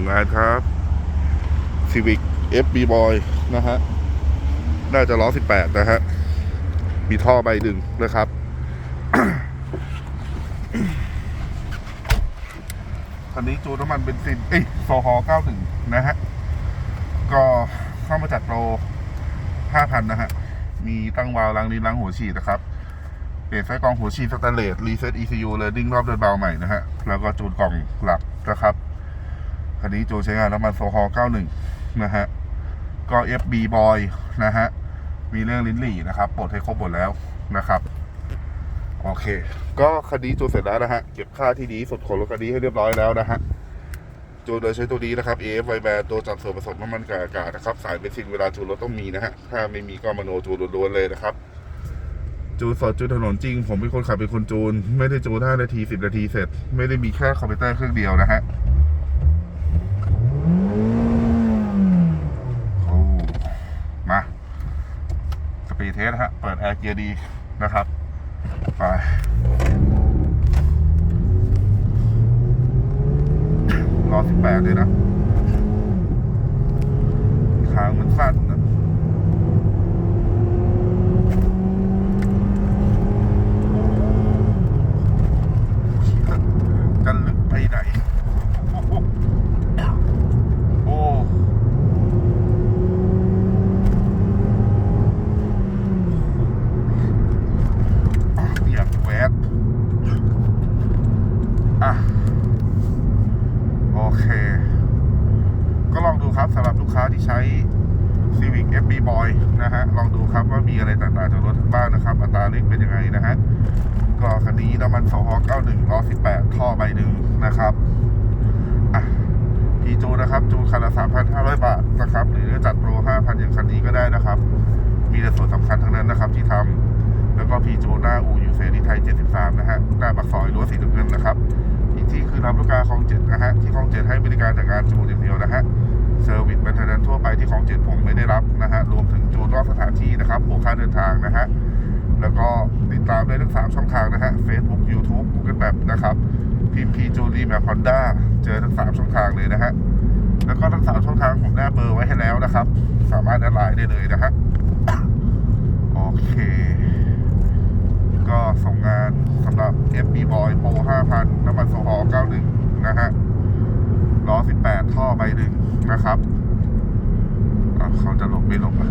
ของงานครับ Civic FB Boy นะฮะ น่าจะล้อ 18 นะฮะ มีท่อใบดึงนะครับ คันนี้จูนน้ำมันเบนซิน เอ้ยโซฮอ91 นะฮะ ก็เข้ามาจัดโปร 5,000 นะฮะ มีตั้งวาล์วล้างลิ้นล้างหัวฉีดนะครับเปลี่ยนไส้กรองหัวฉีดสแตนเลสรีเซ็ต ECU เลยดิ้งรอบเดินเบาใหม่นะฮะ แล้วก็จูนกล่องหลักนะครับ คันนี้จูนใช้งานน้ำมันโซฮอ91 นะฮะ ก็ FB Boy นะฮะ มีเรื่องลิ้นหลี่นะครับปลดให้ครบหมดแล้วนะครับ โอเค ก็คันนี้จูนเสร็จแล้วนะฮะ เก็บค่าที่ดีสุดของรถคันนี้ให้เรียบร้อยแล้วนะฮะโจโดยใช้ตัวนี้นะครับ AF i b a n ตัวจับส่วนผสมน้ำมันกับอากาศนะครับ สายเบนซินเวลาจูนรถต้องมีนะฮะ ถ้าไม่มีก็มโนจูนล้วนๆเลยนะครับจูนสดจูนถนนจริง ผมเป็นคนขับเป็นคนจูน ไม่ได้จูน5นาที 10 นาทีเสร็จ ไม่ได้มีแค่คอมพิวเตอร์เครื่องเดียวนะฮะโอ้มา นะฮะเปิดแอร์เกียร์ดีนะครับไปรอสิบแปดเลยนะทางมันสั้นนะจะลึกไปไหน โอ้โหโอ้อยากแวะอะ โอเค ก็ลองดูครับสำหรับลูกค้าที่ใช้ Civic FB Boy นะฮะ ลองดูครับว่ามีอะไรต่างๆจากรถบ้างนะครับ อัตราเร่งเป็นยังไงนะฮะ ก็คันนี้น้ำมันสอง91ล้อ18ท่อใบหนึ่งนะครับพีจูนะครับ จูคันละ3,500บาทนะครับ หรือจัดโปร5,000อย่างคันนี้ก็ได้นะครับ มีแต่ส่วนสำคัญทั้งนั้นนะครับที่ทำแล้วก็พีจูหน้าอู่ยูเซนิไทย 73 นะฮะ หน้าปากซอยรั้วสีน้ำเงินนะครับ ที่คือลำลูกกาคลองเจ็ดนะฮะที่คลองเจ็ดให้บริการจากงานจูนอย่างเดียวนะฮะเซอร์วิสบันเทิงทั่วไปที่คลองเจ็ดผมไม่ได้รับนะฮะรวมถึงจูนรอบสถานที่นะครับบวกค่าเดินทางนะฮะแล้วก็ติดตามได้ทั้ง3ช่องทางนะฮะ Facebook YouTube Google Map นะครับพิมพ์พีจูรีแมพฮอนด้าเจอทั้ง3ช่องทางเลยนะฮะแล้วก็ทั้ง3ช่องทางผมแนบเบอร์ไว้ให้แล้วนะครับ สามารถแอดไลน์ได้เลยนะฮะโอเค ก็ส่งงานสำหรับ FB Boy Pro 5,000 น้ำมันโซฮอล์91 นะฮะล้อ 18 ท่อใบหนึ่งนะครับเขาจะหลบไม่หลบอะ